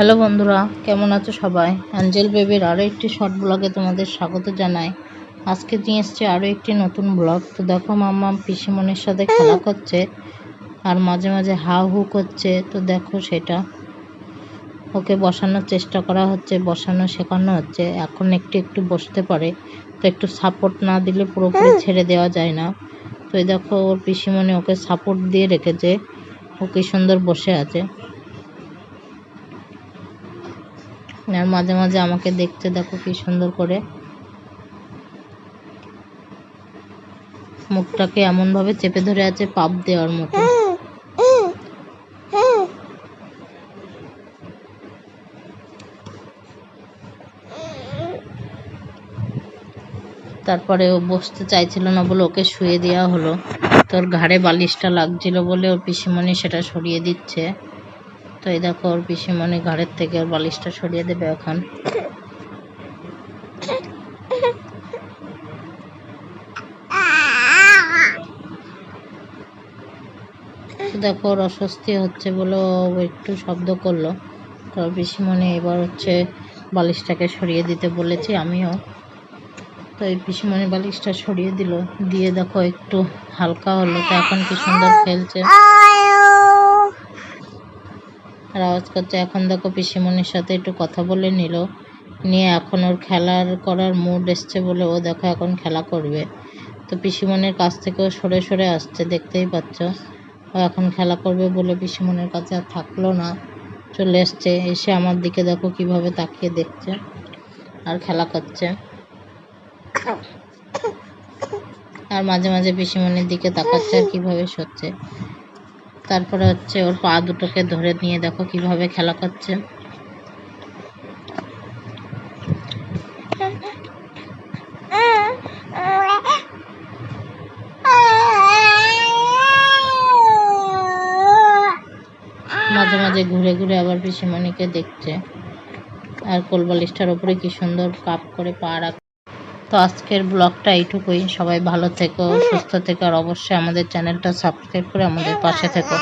Hello বন্ধুরা, কেমন আছো সবাই? অ্যাঞ্জেল বেবির আরও একটি শর্ট ব্লগে তোমাদের স্বাগত জানাই। আজকে নিয়ে এসছে আরও একটি নতুন ব্লগ। তো দেখো মাম্মা পিসিমনির সাথে খেলা করছে আর মাঝে মাঝে হাউ হু করছে। তো দেখো সেটা। ওকে বসানোর চেষ্টা করা হচ্ছে, বসানো শেখানো হচ্ছে। এখন একটু একটু বসতে পারে। তো একটু সাপোর্ট না দিলে পুরোপুরি ছেড়ে দেওয়া যায় না। তো দেখো ওর পিসিমণি ওকে সাপোর্ট দিয়ে রেখেছে। ও কি সুন্দর বসে আছে। আর মাঝে মাঝে আমাকে দেখতে দেখো কি সুন্দর করে। মুখটাকে এমন ভাবে চেপে ধরে আছে পাপ দেওয়ার মতো। তারপরে ও বসতে চাইছিল না বলে ওকে শুয়ে দেওয়া হলো। তোর ঘাড়ে বালিশটা লাগছিল বলে ওর পিসিমণি সেটা সরিয়ে দিচ্ছে। তো এই দেখো, ওর পিসিমণি ঘাড়ের থেকে ওর বালিশটা সরিয়ে দেবে এখন। দেখো, ওর অস্বস্তি হচ্ছে বলে একটু শব্দ করল। তো পিসিমণি এবার হচ্ছে বালিশটাকে সরিয়ে দিতে বলেছি, আমিও। তো এই পিসিমণি বালিশটা সরিয়ে দিল, দিয়ে দেখো একটু হালকা হলো, তো এখন কি সুন্দর খেলছে। আর আওয়াজ করছে, এখন দেখো পিসিমণির সাথে একটু কথা বলে নিল। নিয়ে এখন ওর খেলার করার মুড এসছে বলে ও দেখো এখন খেলা করবে। তো পিসিমণির কাছ থেকেও সরে সরে আসছে, দেখতেই পাচ্ছ। ও এখন খেলা করবে বলে পিসিমণির কাছে আর থাকল না। চলে এসছে, এসে আমার দিকে দেখো কীভাবে তাকিয়ে দেখছে আর খেলা করছে। আর মাঝে মাঝে পিসিমণির দিকে তাকাচ্ছে আর কীভাবে সচ্ছে তারপরে হচ্ছে ওর পা দুটোকে ধরে নিয়ে দেখো কীভাবে খেলা করছে। মাঝে মাঝে ঘুরে ঘুরে আবার পিসিমণিকে দেখছে। আর কোলবালিশটার উপরে কি সুন্দর কাপ করে পা রাখ তো আজকের ব্লগটা এইটুকুই। সবাই ভালো থেকো, সুস্থ থেকো, আর অবশ্যই আমাদের চ্যানেলটা সাবস্ক্রাইব করে আমাদের পাশে থেকো।